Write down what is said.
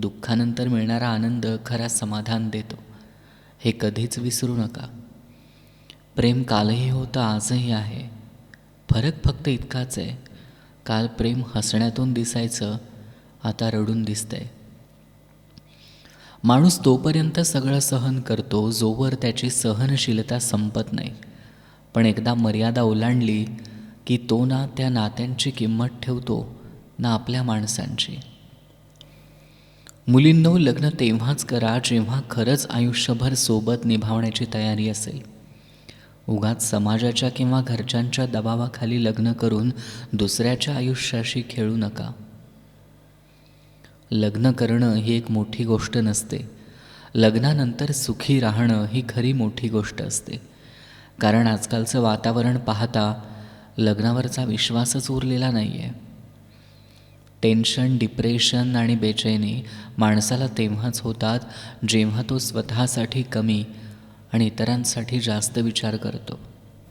दुःखानंतर मिळणारा आनंद खरा समाधान देतो. हे कधीच विसरू नका. प्रेम कालही होतं आजही आहे. फरक फक्त इतकाच आहे. काल प्रेम हसण्यातून दिसायचं आता रडून दिसतंय. माणूस तोपर्यंत सगळं सहन करतो जोवर त्याची सहनशीलता संपत नाही. पण एकदा मर्यादा ओलांडली की तो ना त्या नात्यांची किंमत ठेवतो ना आपल्या माणसांची. मुलींनो लग्न तेव्हाच करा जेव्हा खरंच आयुष्यभर सोबत निभावण्याची तयारी असेल. उगाच समाजाच्या किंवा घरच्यांच्या दबावाखाली लग्न करून दुसऱ्याच्या आयुष्याशी खेळू नका. लग्न करणं ही एक मोठी गोष्ट नसते. लग्नानंतर सुखी राहणं ही खरी मोठी गोष्ट असते. कारण आजकालचं वातावरण पाहता लग्नावरचा विश्वासच उरलेला नाही आहे टेन्शन डिप्रेशन आणि बेचैनी माणसाला तेव्हाच होतात जेव्हा तो स्वतःसाठी कमी आणि इतरांसाठी जास्त विचार करतो.